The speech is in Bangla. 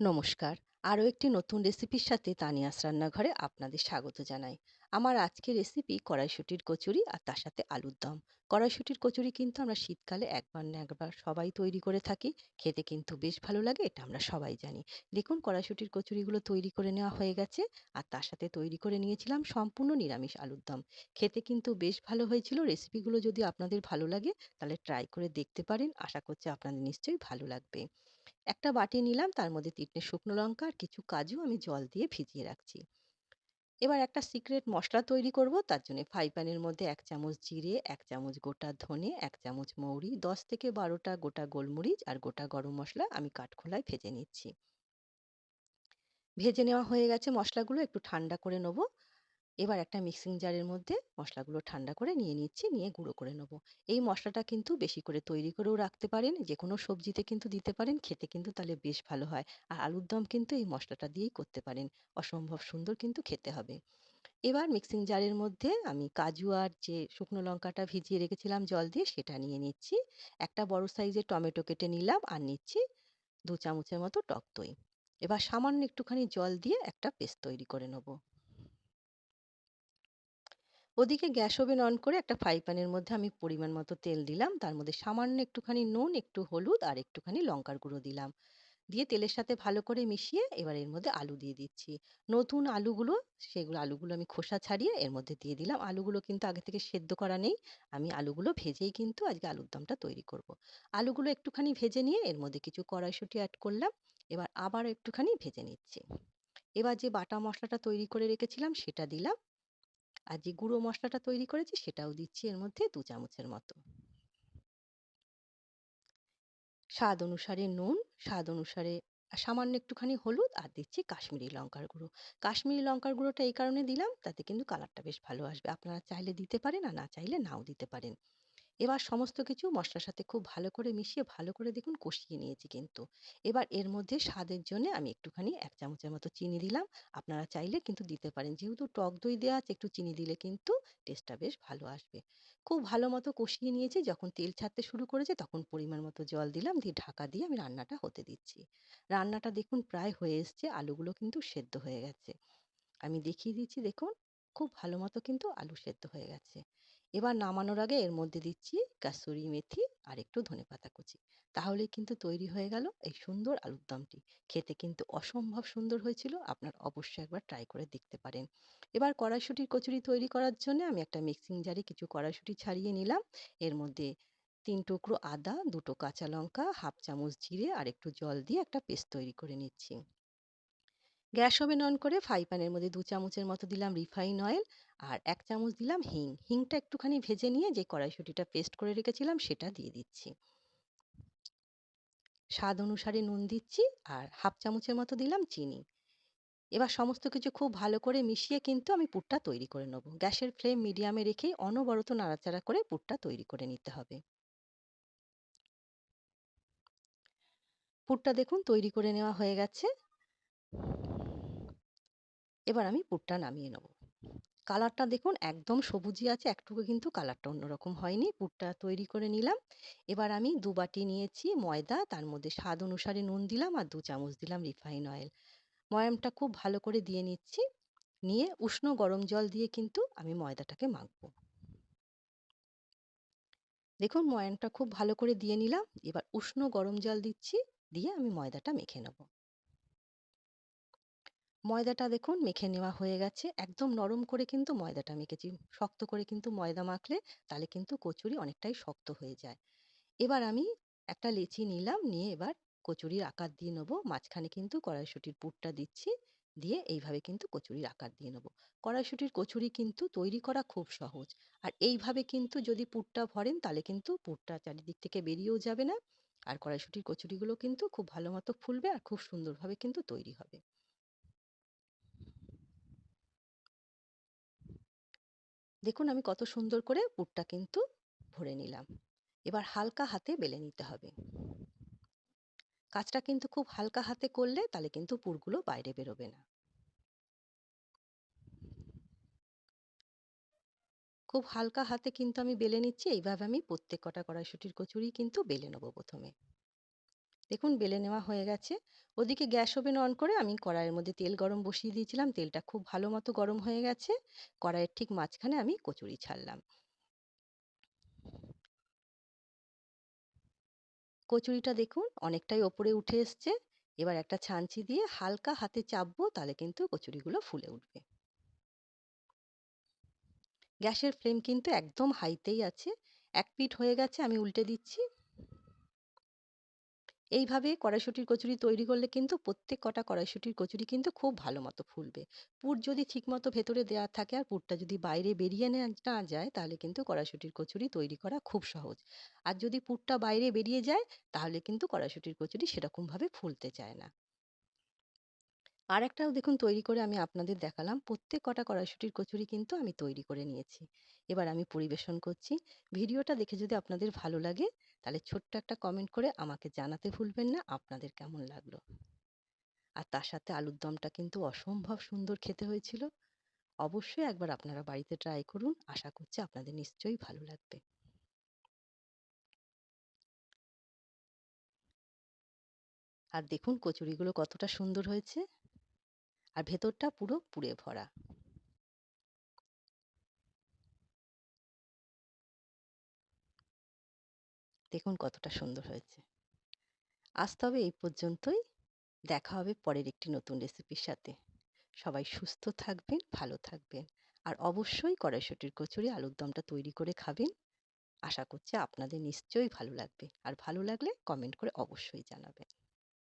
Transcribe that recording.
নমস্কার। আরও একটি নতুন রেসিপির সাথে তানিয়াস রান্নাঘরে আপনাদের স্বাগত জানাই। আমার আজকের রেসিপি কড়াইশুঁটির কচুরি আর তার সাথে আলুর দম। কড়াইশুঁটির কচুরি কিন্তু আমরা শীতকালে একবার না একবার সবাই তৈরি করে থাকি। খেতে কিন্তু বেশ ভালো লাগে, এটা আমরা সবাই জানি। দেখুন, কড়াইশুঁটির কচুরিগুলো তৈরি করে নেওয়া হয়ে গেছে আর তার সাথে তৈরি করে নিয়েছিলাম সম্পূর্ণ নিরামিষ আলুর দম। খেতে কিন্তু বেশ ভালো হয়েছিল। রেসিপিগুলো যদি আপনাদের ভালো লাগে, তাহলে ট্রাই করে দেখতে পারেন। আশা করছি আপনাদের নিশ্চয়ই ভালো লাগবে। একটা বাটি নিলাম, তার মধ্যে তিনটে শুকনো লঙ্কা আর কিছু কাজু আমি জল দিয়ে ভিজিয়ে রাখছি। এবার একটা সিক্রেট মশলা তৈরি করব, তার জন্য ফ্রাই প্যানের মধ্যে এক চামচ জিরে, এক চামচ গোটা ধনে, এক চামচ মৌরি, দশ থেকে বারোটা গোটা গোলমরিচ আর গোটা গরম মশলা আমি কাঠখোলায় ভেজে নিচ্ছি। ভেজে নেওয়া হয়ে গেছে মশলাগুলো, একটু ঠান্ডা করে নেব। এবার একটা মিক্সিং জারের মধ্যে মশলাগুলো ঠান্ডা করে নিয়ে নিচ্ছি, নিয়ে গুঁড়ো করে নেব। এই মশলাটা কিন্তু বেশি করে তৈরি করেও রাখতে পারেন, যে কোনো সবজিতে কিন্তু দিতে পারেন, খেতে কিন্তু তাহলে বেশ ভালো হয়। আর আলুর দম কিন্তু এই মশলাটা দিয়েই করতে পারেন, অসম্ভব সুন্দর কিন্তু খেতে হবে। এবার মিক্সিং জারের মধ্যে আমি কাজু আর যে শুকনো লঙ্কাটা ভিজিয়ে রেখেছিলাম জল দিয়ে সেটা নিয়ে নিচ্ছি। একটা বড় সাইজের টমেটো কেটে নিলাম আর নিচ্ছি দু চামচের মতো টক দই। এবার সামান্য একটুখানি জল দিয়ে একটা পেস্ট তৈরি করে নেব। ওদিকে গ্যাস ওভেন অন করে একটা ফ্রাই প্যানের মধ্যে আমি পরিমাণ মতো তেল দিলাম। তার মধ্যে সামান্য একটুখানি নুন, একটু হলুদ আর একটুখানি লঙ্কার গুঁড়ো দিলাম। দিয়ে তেলের সাথে ভালো করে মিশিয়ে এবার এর মধ্যে আলু দিয়ে দিচ্ছি। নতুন আলুগুলো, সেগুলো আলুগুলো আমি খোসা ছাড়িয়ে এর মধ্যে দিয়ে দিলাম। আলুগুলো কিন্তু আগে থেকে সেদ্ধ করা নেই। আমি আলুগুলো ভেজেই কিন্তু আজকে আলুর দমটা তৈরি করব। আলুগুলো একটুখানি ভেজে নিয়ে এর মধ্যে কিছু কড়াইশুঁটি অ্যাড করলাম। এবার আবার একটুখানি ভেজে নিচ্ছি। এবার যে বাটা মশলাটা তৈরি করে রেখেছিলাম সেটা দিলাম। আর যে গুঁড়ো মশলাটা তৈরি করেছি সেটাও দিচ্ছি এর মধ্যে দু চামচের মতো। স্বাদ অনুসারে নুন, স্বাদ অনুসারে সামান্য একটুখানি হলুদ আর দিচ্ছি কাশ্মীরি লঙ্কার গুঁড়ো। কাশ্মীরি লঙ্কার গুঁড়োটা এই কারণে দিলাম, তাতে কিন্তু কালারটা বেশ ভালো আসবে। আপনারা চাইলে দিতে পারেন আর না চাইলে নাও দিতে পারেন। এবার সমস্ত কিছু মশলার সাথে খুব ভালো করে মিশিয়ে ভালো করে দেখুন কষিয়ে নিয়েছি কিন্তু। এবার এর মধ্যে স্বাদের জন্য আমি একটুখানি এক চামচের মতো চিনি দিলাম। আপনারা চাইলে কিন্তু দিতে পারেন। যেহেতু টক দই দেওয়া আছে একটু চিনি দিলে কিন্তু টেস্টটা বেশ ভালো আসবে। খুব ভালো মতো কষিয়ে নিয়েছি। যখন তেল ছাড়তে শুরু করেছে তখন পরিমাণ মতো জল দিলাম। দিয়ে ঢাকা দিয়ে আমি রান্নাটা হতে দিচ্ছি। রান্নাটা দেখুন প্রায় হয়ে এসছে। আলুগুলো কিন্তু সেদ্ধ হয়ে গেছে। আমি দেখিয়ে দিচ্ছি দেখুন। খুব ভালো মতো কিন্তু আলু সেদ্ধ হয়ে গেছে। এবার নামানোর আগে এর মধ্যে দিচ্ছি কাসুরি মেথি আর একটু ধনেপাতা কুচি। তাহলে কিন্তু তৈরি হয়ে গেল এই সুন্দর আলুর দমটি। খেতে কিন্তু অসম্ভব সুন্দর হয়েছিল, আপনার অবশ্যই একবার ট্রাই করে দেখতে পারেন। এবার কড়াইশুটির কচুরি তৈরি করার জন্য আমি একটা মিক্সিং জারে কিছু কড়াইশুটি ছাড়িয়ে নিলাম। এর মধ্যে তিন টুকরো আদা, দুটো কাঁচা লঙ্কা, হাফ চামচ জিরে আর একটু জল দিয়ে একটা পেস্ট তৈরি করে নিচ্ছি। গ্যাস ওভেন অন করে ফ্রাই প্যানের মধ্যে দু চামচের মতো দিলাম রিফাইন অয়েল আর এক চামচ দিলাম হিং। হিংটা একটুখানি ভেজে নিয়ে যে কড়াইশুঁটিটা পেস্ট করে রেখেছিলাম সেটা দিয়ে দিচ্ছি। স্বাদ অনুসারে নুন দিচ্ছি আর হাফ চামচের মতো দিলাম চিনি। এবার সমস্ত কিছু খুব ভালো করে মিশিয়ে কিন্তু আমি পুরটা তৈরি করে নেব। গ্যাসের ফ্লেম মিডিয়ামে রেখেই অনবরত নাড়াচাড়া করে পুরটা তৈরি করে নিতে হবে। পুরটা দেখুন তৈরি করে নেওয়া হয়ে গেছে। এবার আমি পুরটা নামিয়ে নেব। কালারটা দেখুন একদম সবুজই আছে, একটুকু কিন্তু কালারটা অন্যরকম হয়নি। পুরটা তৈরি করে নিলাম। এবার আমি দু বাটি নিয়েছি ময়দা, তার মধ্যে স্বাদ অনুসারে নুন দিলাম আর দু চামচ দিলাম রিফাইন অয়েল। ময়ামটা খুব ভালো করে দিয়ে নিচ্ছি। নিয়ে উষ্ণ গরম জল দিয়ে কিন্তু আমি ময়দাটাকে মাখবো। দেখুন ময়ানটা খুব ভালো করে দিয়ে নিলাম। এবার উষ্ণ গরম জল দিচ্ছি, দিয়ে আমি ময়দাটা মেখে নেব। ময়দাটা দেখুন মেখে নেওয়া হয়ে গেছে। একদম নরম করে কিন্তু ময়দাটা মেখেছি। শক্ত করে কিন্তু ময়দা মাখলে তাহলে কিন্তু কচুরি অনেকটাই শক্ত হয়ে যায়। এবার আমি একটা লেচি নিলাম, নিয়ে এবার কচুরির আকার দিয়ে নেব। মাঝখানে কিন্তু কড়াইশুটির পুরটা দিচ্ছি, দিয়ে এইভাবে কিন্তু কচুরির আকার দিয়ে নেব। কড়াইশুটির কচুরি কিন্তু তৈরি করা খুব সহজ। আর এইভাবে কিন্তু যদি পুরটা ভরেন তাহলে কিন্তু পুরটা চারিদিক থেকে বেরিয়েও যাবে না। আর কড়াইশুটির কচুরিগুলো কিন্তু খুব ভালো মতো ফুলবে আর খুব সুন্দরভাবে কিন্তু তৈরি হবে। দেখুন, আমি কত সুন্দর করে পুরটা কিন্তু ভরে নিলাম। এবার হালকা হাতে বেলে নিতে হবে। কাজটা কিন্তু খুব হালকা হাতে করলে তাহলে কিন্তু পুরগুলো বাইরে বেরোবে না। খুব হালকা হাতে কিন্তু আমি বেলে নিচ্ছি। এইভাবে আমি প্রত্যেক কটা কড়াইশুটির কচুরি কিন্তু বেলে নেব প্রথমে। দেখুন, বেলে নেওয়া হয়ে গেছে। ওদিকে গ্যাস ওভেন অন করে আমি কড়াইয়ের মধ্যে তেল গরম বসিয়ে দিয়েছিলাম। তেলটা খুব ভালো মতো গরম হয়ে গেছে। কড়াইয়ের ঠিক মাঝখানে আমি কচুরি ছাড়লাম। কচুরিটা দেখুন, অনেকটাই ওপরে উঠে এসছে। এবার একটা ছাঁচি দিয়ে হালকা হাতে চাপবো, তাহলে কিন্তু কচুরিগুলো ফুলে উঠবে। গ্যাসের ফ্লেম কিন্তু একদম হাইতেই আছে। এক পিঠ হয়ে গেছে, আমি উল্টে দিচ্ছি। এইভাবে কড়াইশুঁটির কচুরি তৈরি করলে কিন্তু প্রত্যেক কটা কড়াইশুঁটির কচুরি কিন্তু খুব ভালো মতো ফুলবে। পুর যদি ঠিকমতো ভেতরে দেওয়া থাকে আর পুরটা যদি বাইরে বেরিয়ে না যায়, তাহলে কিন্তু কড়াইশুঁটির কচুরি তৈরি করা খুব সহজ। আর যদি পুরটা বাইরে বেরিয়ে যায়, তাহলে কিন্তু কড়াইশুঁটির কচুরি সেরকমভাবে ফুলতে চায় না। আর একটাও দেখুন তৈরি করে আমি আপনাদের দেখালাম। প্রত্যেক কটা কড়াইশুঁটির কচুরি কিন্তু আমি তৈরি করে নিয়েছি। এবার আমি পরিবেশন করছি। ভিডিওটা দেখে যদি আপনাদের ভালো লাগে, তাহলে ছোট্ট একটা কমেন্ট করে আমাকে জানাতে ভুলবেন না। আপনাদের কেমন লাগল? আর তার সাথে আলুর দমটা কিন্তু অসম্ভব সুন্দর খেতে হয়েছিল। অবশ্যই একবার আপনারা বাড়িতে ট্রাই করুন। আশা করছি আপনাদের নিশ্চয়ই ভালো লাগবে। আর দেখুন কচুরিগুলো কতটা সুন্দর হয়েছে। আর ভেতরটা পুরো পুড়ে ভরা। দেখুন কতটা সুন্দর হয়েছে। আজ তবে এই পর্যন্তই। দেখা হবে পরের একটি নতুন রেসিপির সাথে। সবাই সুস্থ থাকবেন, ভালো থাকবেন। আর অবশ্যই কড়াইশুটির কচুরি আলুর দমটা তৈরি করে খাবেন। আশা করছি আপনাদের নিশ্চয়ই ভালো লাগবে। আর ভালো লাগলে কমেন্ট করে অবশ্যই জানাবেন।